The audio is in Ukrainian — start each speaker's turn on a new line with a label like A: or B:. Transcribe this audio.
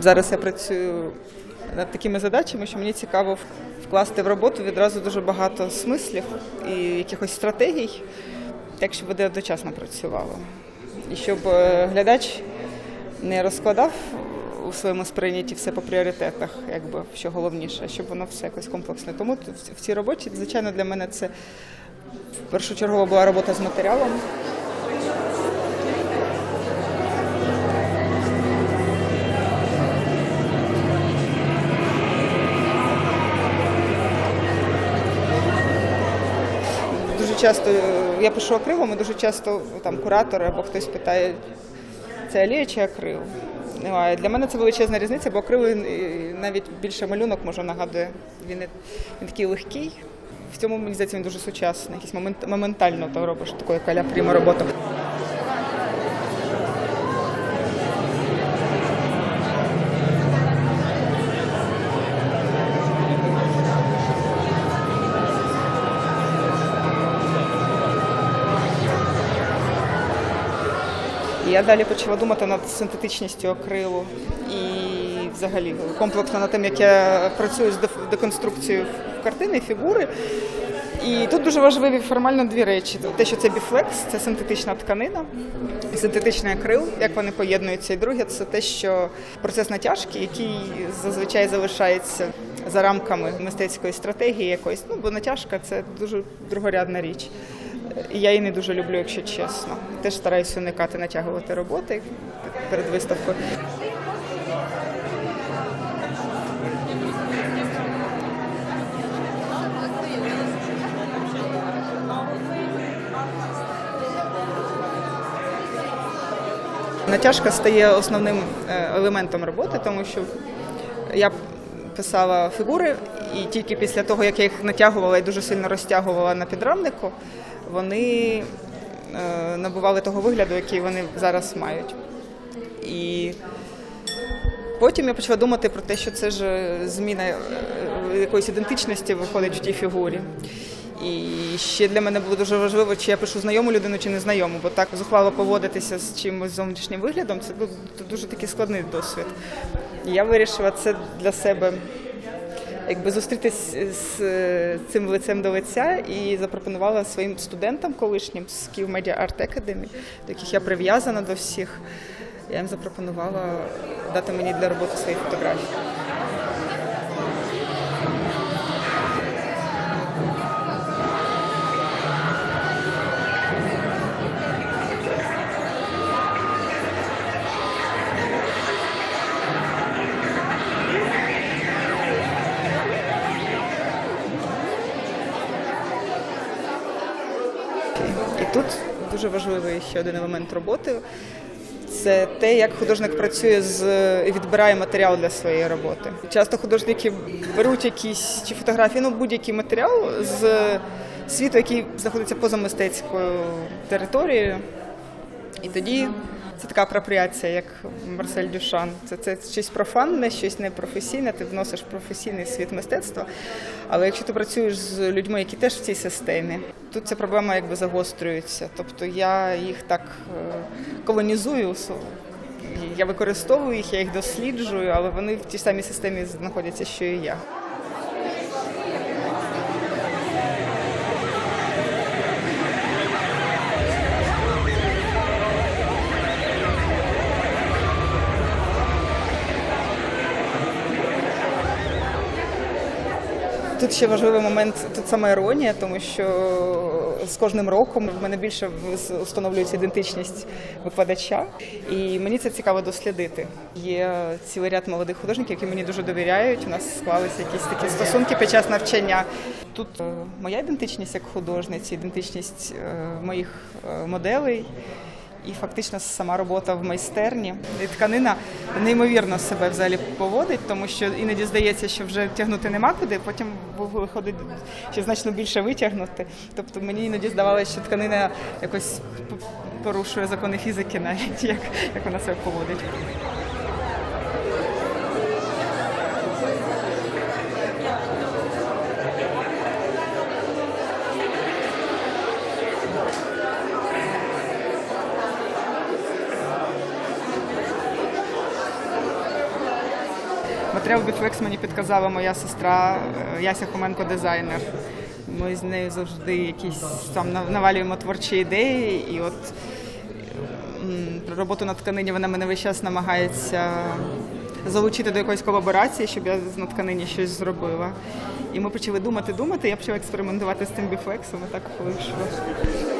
A: зараз я працюю над такими задачами, що мені цікаво вкласти в роботу відразу дуже багато смислів і якихось стратегій, так щоб вони одночасно працювали. І щоб е, глядач не розкладав у своєму сприйнятті все по пріоритетах, якби що головніше, щоб воно все якось комплексно. Тому в цій роботі, звичайно, для мене це першочергова була робота з матеріалом. Часто я пишу акрилом, і дуже часто там куратори або хтось питає, це алія чи акрил. Для мене це величезна різниця, бо акрил е, навіть більше малюнок може нагадує. Він, він такий легкий. В цьому мені здається він дуже сучасний. Якийсь момент, моментально то робиш таку каля, прима роботу. Я далі почала думати над синтетичністю акрилу і взагалі комплексно над тим, як я працюю з деконструкцією картини, фігури. І тут дуже важливі формально дві речі: те, що це біфлекс, це синтетична тканина, синтетичний акрил, як вони поєднуються. І друге, це те, що процес натяжки, який зазвичай залишається за рамками мистецької стратегії якоїсь. Ну, бо натяжка це дуже другорядна річ. Я її не дуже люблю, якщо чесно. Теж стараюся уникати натягувати роботи перед виставкою. Натяжка стає основним е, елементом роботи, тому що я писала фігури, і тільки після того, як я їх натягувала і дуже сильно розтягувала на підрамнику, вони е, набували того вигляду, який вони зараз мають. І потім я почала думати про те, що це ж зміна е, якоїсь ідентичності виходить в тій фігурі. І ще для мене було дуже важливо, чи я пишу знайому людину, чи незнайому, бо так зухвало поводитися з чимось зовнішнім виглядом це дуже такий складний досвід. І я вирішила це для себе якби зустрітись з е, цим лицем до лиця і запропонувала своїм студентам колишнім з Київ Media Art Academy, до яких я прив'язана до всіх. Я їм запропонувала дати мені для роботи свої фотографії. І тут дуже важливий ще один елемент роботи. Це те, як художник працює з і відбирає матеріал для своєї роботи. Часто художники беруть якісь чи фотографії, ну будь-який матеріал з світу, який знаходиться поза мистецькою територією. І тоді це така апропріація, як Марсель Дюшан. Це, це щось профанне, щось непрофесійне, ти вносиш професійний світ мистецтва. Але якщо ти працюєш з людьми, які теж в цій системі, тут ця проблема якби загострюється. Тобто я їх так е, колонізую. Я використовую їх, я їх досліджую, але вони в тій самій системі знаходяться, що і я. Тут ще важливий момент, тут саме іронія, тому що з кожним роком в мене більше встановлюється ідентичність викладача, і мені це цікаво дослідити. Є цілий ряд молодих художників, які мені дуже довіряють. У нас склалися якісь такі стосунки під час навчання. Тут е, моя ідентичність як художниці, ідентичність е, моїх е, моделей. І фактично сама робота в майстерні. І тканина неймовірно себе взагалі поводить, тому що іноді здається, що вже тягнути нема куди, потім виходить ще значно більше витягнути. Тобто мені іноді здавалося, що тканина якось порушує закони фізики, навіть як, як вона себе поводить. Матеріал біфлекс мені підказала моя сестра е, Яся Хоменко, дизайнер. Ми з нею завжди якісь там навалюємо творчі ідеї, і от про роботу на тканині вона мене весь час намагається залучити до якоїсь колаборації, щоб я на тканині щось зробила. І ми почали думати, думати. Я почала експериментувати з тим біфлексом, і так вийшло.